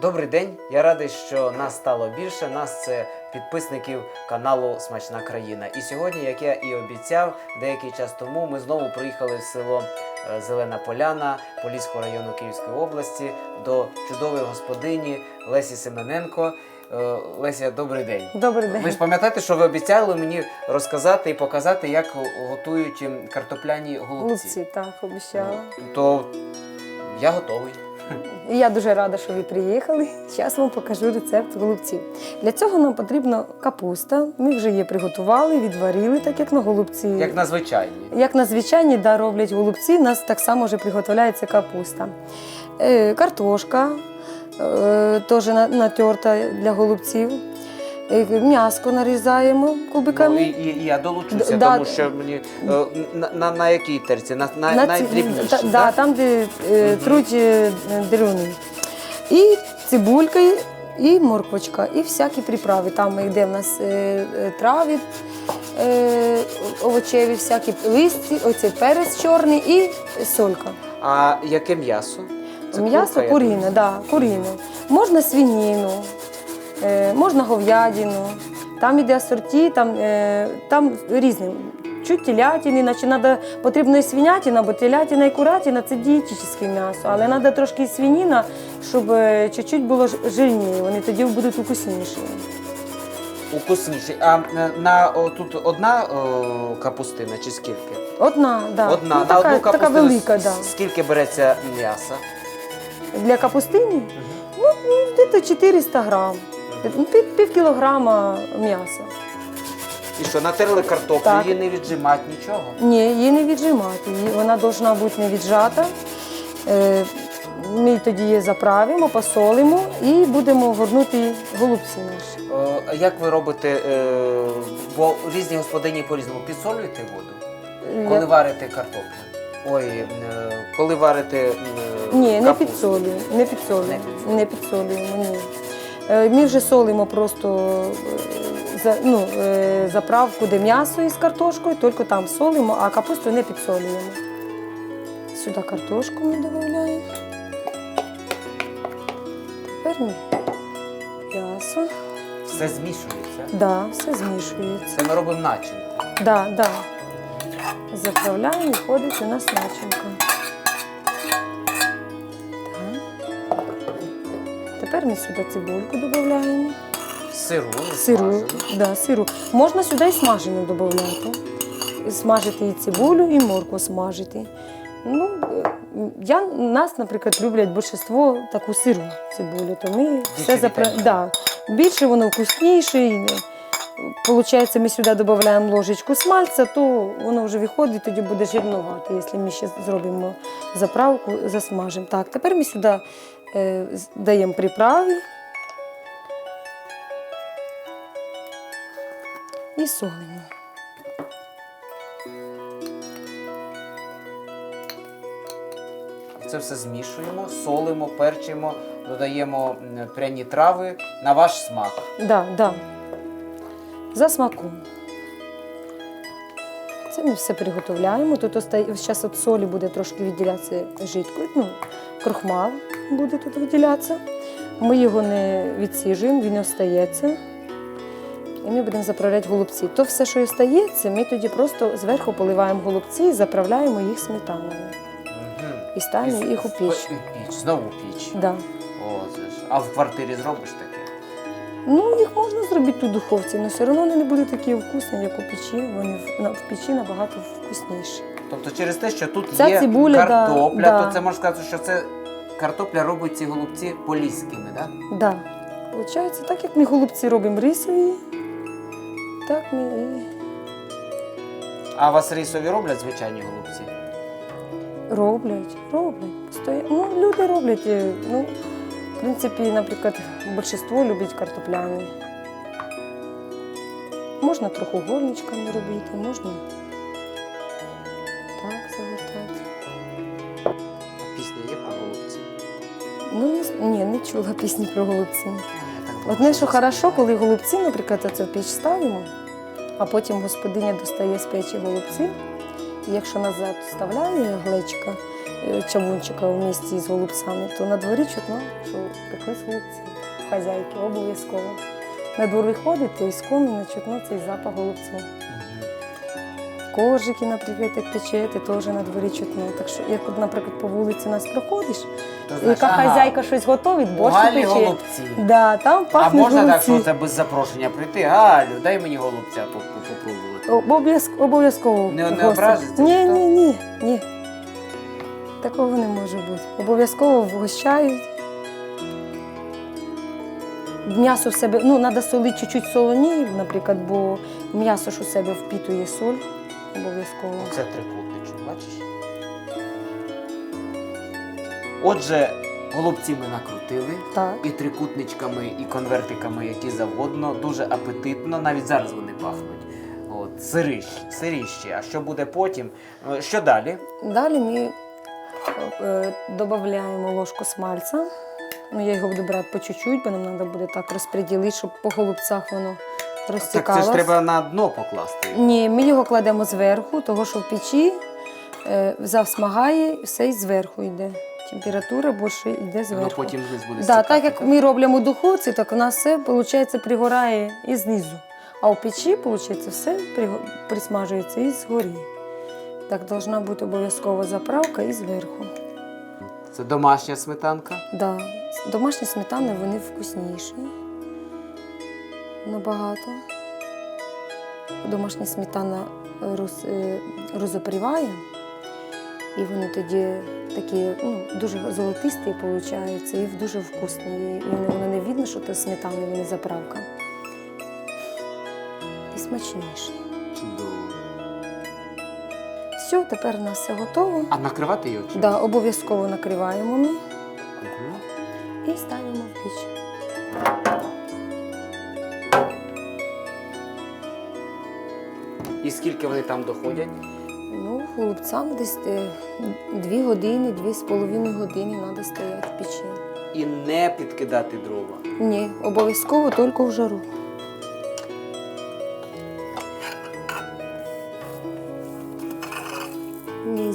Добрий день. Я радий, що нас стало більше. Нас це підписників каналу Смачна країна. І сьогодні, як я і обіцяв, деякий час тому ми знову приїхали в село е, Зелена Поляна Поліського району Київської області до чудової господині Лесі Семененко. Е, Леся, добрий день. Добрий день. Ви ж пам'ятаєте, що ви обіцяли мені розказати і показати, як готують ем, картопляні голубці. Голубці, так, обіцяла. То я готовий. І я дуже рада, що ви приїхали. Зараз вам покажу рецепт голубців. Для цього нам потрібна капуста. Ми вже її приготували, відварили, так як на голубці. Як на звичайні. Як на звичайні да, роблять голубці, у нас так само вже приготовляється капуста. Е, картошка е, теж на- натерта для голубців. Е, м'яско нарізаємо кубиками. Ну, і, і, я долучуся, Да. тому що мені е, на, на, на якій терці? На, на, На найдрібніші, та- так? да, там, де е, труть е, деруни. І цибулька, і морквочка, і всякі приправи. Там йде в нас е, е, трави е, овочеві, всякі листі, оцей перець чорний і солька. А яке м'ясо? М'ясо куріне, да, куріне. Можна свинину, можна говядину. Там іде асорті, там, е, там різне. Чуть телятини, значить надо, потрібно і свинятина, бо телятина і куратина це дієтичне м'ясо, але треба трошки і свиніна, щоб е, чуть-чуть було жирніше, вони тоді будуть вкусніші. Укусніші. А е, на о, тут одна о, капустина чи скільки? Одна, да. Одна. Ну, на така, одну така велика, да. скільки береться м'яса? Для капустини ну, ну, десь 400 грам, пів, пів кілограма м'яса. І що, натерли картоплю, Так. її не віджимати нічого? Ні, її не віджимати. Її- Вона повинна бути не віджата. Е, Ми тоді її заправимо, посолимо і будемо горнути голубці наші. Е, А як ви робите, е, бо різні господині по-різному підсолюєте воду? Коли Я- варите картоплю? Ой, е, коли варите е, Ні, не капусту? підсолюємо. Не підсолюємо. Не підсолюємо. Не підсолюємо, ні. Е, Ми вже солимо просто е, ну, е, заправку, де м'ясо із картошкою, тільки там солимо, а капусту не підсолюємо. Сюди картошку ми додаємо. Тепер ми м'ясо. Все змішується. Да, все змішується. Це ми робимо начинку. Да, да. Заправляємо і ходить у нас начинка. Ми сюди цибульку додаємо. Сиру, Сиру. Да, сиру. Можна сюди і смажену додати. Смажити і цибулю, і моркву смажити. Ну, е, я, нас, наприклад, люблять більшість таку сиру цибулю, то ми все запра... да. Більше воно вкусніше. І, е, Получається, ми сюди додаємо ложечку смальця, то воно вже виходить, тоді буде жирнувати, якщо ми ще зробимо заправку, засмажимо. Так, тепер ми сюди даємо приправи і солимо. Це все змішуємо, солимо, перчимо, додаємо пряні трави на ваш смак. Да, да. За смаком. Це ми все приготовляємо. Тут зараз від солі буде трошки відділятися жидкою, ну, крохмал буде тут виділятися. Ми його не відсіжуємо, він остається. І ми будемо заправляти голубці. То все, що остається, ми тоді просто зверху поливаємо голубці і заправляємо їх сметаною. І ставимо їх у піч. Знову піч. Да. О, це ж. А в квартирі зробиш таке? Ну, їх можна зробити у духовці, але все одно вони не будуть такі вкусні, як у печі. Вони в, на- в печі набагато вкусніші. Тобто через те, що тут Ця є цибуля, да, картопля, да. то це можна сказати, що це картопля робить ці голубці поліськими, так? Да. Получається, так як ми голубці робимо рисові, так ми і А у вас рисові роблять звичайні голубці? роблять, роблять. Стоя- Ну, люди роблять. е, Ну, в принципі, наприклад, більшість любить картопляні. Можна трохи горничками робити, можна так загортати. А пісня є про голубці? Ну, не, ні, не чула пісні про голубці. Одне, що хорошо, коли голубці, наприклад, це в піч ставимо, а потім господиня достає з печі голубці. І якщо назад вставляє глечика, чавунчика в місті з голубцями, то на дворі чутно, що пеклись голубці. Хазяйки обов'язково. На двор виходите і з коміна чутно цей запах голубців. Коржики, наприклад, як печете, теж на дворі чутно. Так що, як, наприклад, по вулиці нас проходиш, То, яка ага, хазяйка щось готовить, у борщ Галі пече. голубці. Да, там А пахне можна так, голубці. що це без запрошення прийти? Галю, дай мені голубця поп- поп- попробувати. Обов'язково. обов'язково Не- не образиться Ні, ні, ні, ні. Такого не може бути. Обов'язково вгощають. М'ясо в себе, ну, треба солити чуть-чуть солоні, наприклад, бо м'ясо ж у себе впітує соль. Обов'язково. Це трикутничок, бачиш? Отже, голубці ми накрутили. Так. І трикутничками, і конвертиками, які завгодно, дуже апетитно, навіть зараз вони пахнуть. От, сирищі, сиріщі. А що буде потім? Е, Що далі? Далі ми додаємо ложку смальця. Ну, я його буду брати по чуть-чуть, бо нам треба буде так розподілити, щоб по голубцях воно Так це ж треба на дно покласти. Ні, ми його кладемо зверху, того що в печі е, засмагає, все і зверху йде. Температура більше йде Воно зверху. потім вниз буде да, стікати, так як ми робимо у духовці, так у нас все виходить, пригорає і знизу. А в печі, виходить, все присмажується і згорі. Так повинна бути обов'язково заправка і зверху. Це домашня сметанка. Да. Домашні сметани вони вкусніші. Набагато. Домашня сметана роз, е, розопріває, і вони тоді такі ну, дуже золотисті получаються і дуже вкусні. І воно не видно, що це сметана, вони заправка. І смачніші. Чудово. Все, тепер у нас все готово. А накривати його? чим? Да, обов'язково накриваємо ми Мгм. і ставимо в піч. І скільки вони там доходять? Ну, голубцям десь е, дві години, дві з половиною години треба стояти в печі. І не підкидати дрова. Ні, обов'язково тільки в жару.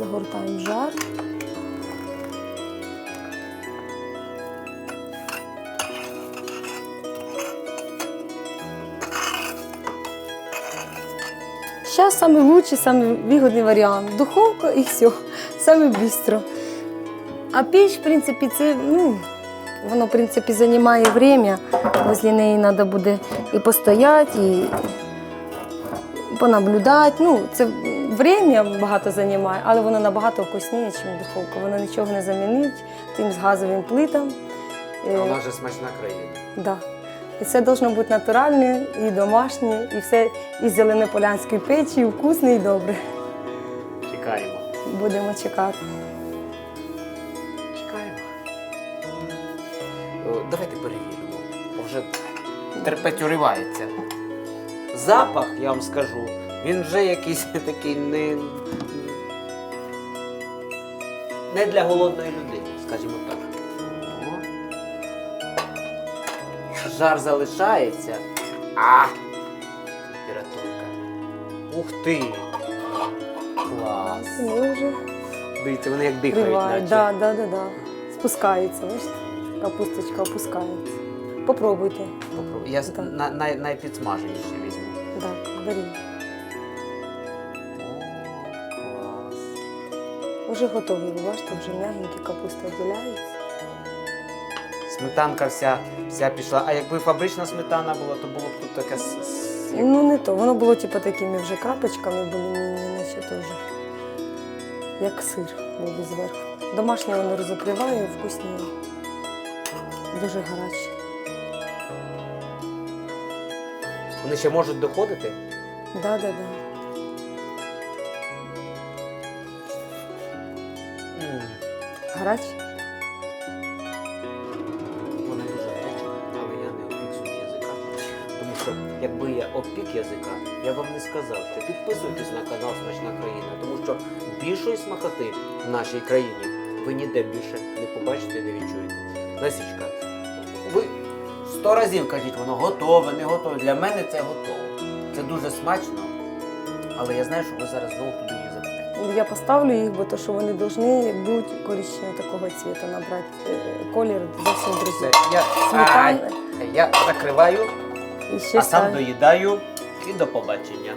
Загортаємо жар. Зараз самый лучший, самый варіант. Духовка і все. Саме швидко. А піч, в принципі, це ну, воно, в принципі, займає время. Возле неї треба буде і постояти, і понаблюдати. Ну, це время багато займає, але воно набагато вкусніше, ніж духовка. Воно нічого не замінить тим з газовим плитам. А Е, вона вже смачна країна. Да. І все должно бути натуральне, і домашнє, і все із зеленополянської печі, і вкусне і добре. Чекаємо. Будемо чекати. Чекаємо. О, Давайте перевіримо. Бо Вже терпець уривається. Запах, я вам скажу, він вже якийсь такий не, не для голодної людини, скажімо так. Жар залишається. А! Температурка. Ух ти! Клас! Ми вже Дивіться, вони як дихають, наче. да, да, да, да. Спускається, бачите? Капусточка опускається. Попробуйте. Попробуй. Я с- Так. на, на, найпідсмаженіше візьму. Так, беріть. Уже готові, ви бачите, вже м'ягенькі капуста відділяється. Сметанка вся, вся пішла. А якби фабрична сметана була, то було б тут таке. с- с- Ну не то. Воно було типу такими вже крапочками були міні, наче теж. Як сир був зверху. Домашнє воно розокриває, вкусніє. Дуже гаряче. Вони ще можуть доходити. Да, да, да. Гаряче. Вони дуже гарячі, але я не опік язика. Тому що якби я опік язика, я вам не сказав, що підписуйтесь на канал Смачна країна, тому що більшої смакоти в нашій країні ви ніде більше не побачите, не відчуєте. Лесічка, ви сто разів кажіть, воно готове, не готове. Для мене це готово. Це дуже смачно, але я знаю, що ви зараз знову туди. Я поставлю їх, бо то, що вони повинні бути коричневого такого цвіту набрати. е, Колір зовсім друзі. другий. я, Сметан... а, я закриваю, і ще а сам доїдаю. І до побачення.